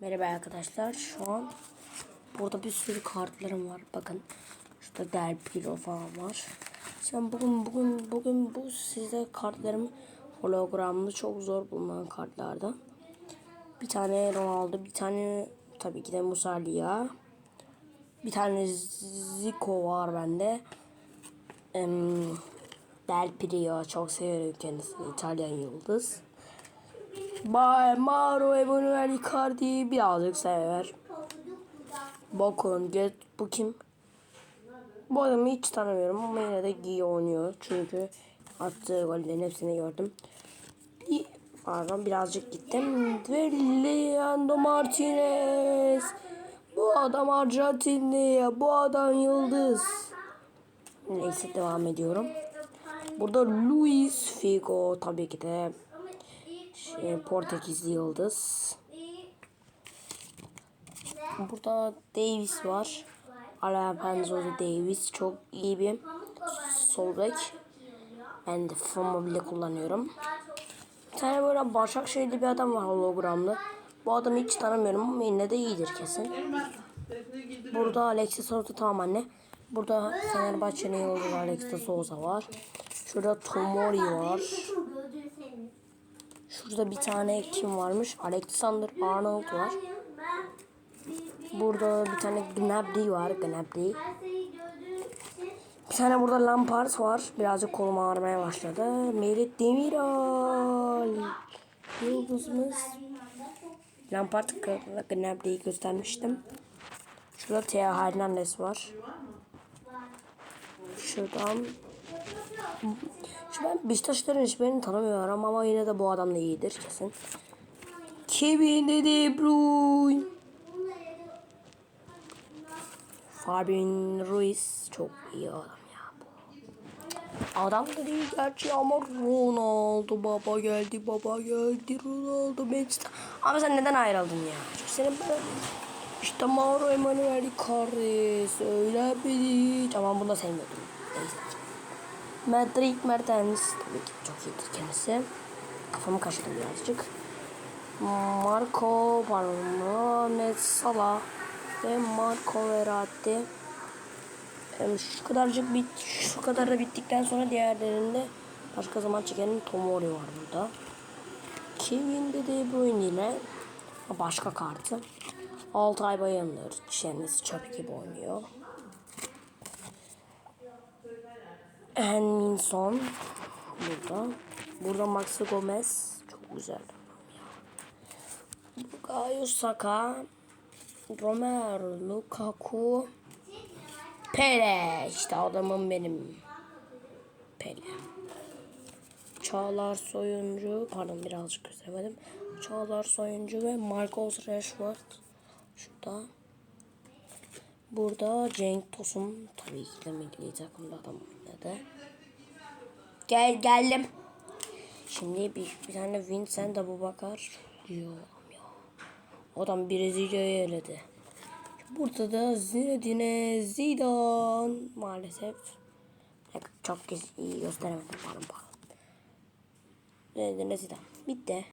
Merhaba arkadaşlar. Şu an burada bir sürü kartlarım var. Bakın. Şurada Del Piero falan var. Sen bugün bugün bugün bu size kartlarım hologramlı çok zor bulunan kartlardan. Bir tane Ronaldo, bir tane tabii ki de Musalia. Bir tane Zico var bende. Del Piero çok severim kendisini. İtalyan yıldız. Mauro Emanuel Icardi birazcık sever. Bakın get bu kim? Bu adamı hiç tanımıyorum ama yine de iyi oynuyor. Çünkü attığı gollerin hepsini gördüm. Pardon birazcık gittim. Ve Leandro Martinez. Bu adam Arjantinli. Bu adam yıldız. Neyse devam ediyorum. Burada Luis Figo tabii ki de şey, Portekizli yıldız. Burada Davis var. Alfonso Davis çok iyi bir sol bek. Ben de Fama bile kullanıyorum. Bir tane böyle Başakşehir'li bir adam var hologramlı. Bu adamı hiç tanımıyorum ama yine de iyidir kesin. Burada Alexis Souza tamam anne. Burada Fenerbahçe'nin yıldızı Alexis Souza var. Şurada Tomori var. Şurada bir tane kim varmış? Alexander Arnold var. Burada bir tane Gnabry var. Gnabry. Bir tane burada Lampard var. Birazcık kolum ağrımaya başladı. Melih Demiral. Yıldızımız. Lampard Gnabry'yi göstermiştim. Şurada Theo Hernandez var. Şuradan şu ben Beşiktaşların hiçbirini tanımıyorum ama yine de bu adam da iyidir kesin. Kevin De Bruyne. Fabian Ruiz çok iyi adam ya bu. Adam da değil gerçi ama Ronaldo baba geldi baba geldi Ronaldo Manchester. Abi sen neden ayrıldın ya? Çünkü senin böyle işte Mauro Emanuel Icardi söyler beni. Tamam bunu da sevmiyordum. Neyse. Madrid Mertens tabii ki çok iyidir kendisi. Kafamı kaşıdım birazcık. Marco Mohamed Salah ve Marco Verratti. Şu kadarcık bit şu kadar da bittikten sonra diğerlerinde başka zaman çekelim Tomori var burada. Kevin De De Bruyne ile başka kartı. Altay Bayanır. Kendisi çöp gibi oynuyor. Henminson burada. Burada Maxi Gomez çok güzel. Bukayo Saka, Romero, Lukaku, Pele. İşte adamım benim. Pele. Çağlar Soyuncu, pardon birazcık gösteremedim. Çağlar Soyuncu ve Marcos Rashford. Şurada. Burada Cenk Tosun tabii ki de milli takımda adam oynadı. Gel geldim. Şimdi bir, bir tane Vincent Abubakar diyor. Adam Brezilya'yı eledi. Burada da Zinedine Zidane maalesef. Çok iyi gösteremedim pardon pardon. Zinedine Zidane. Bitti.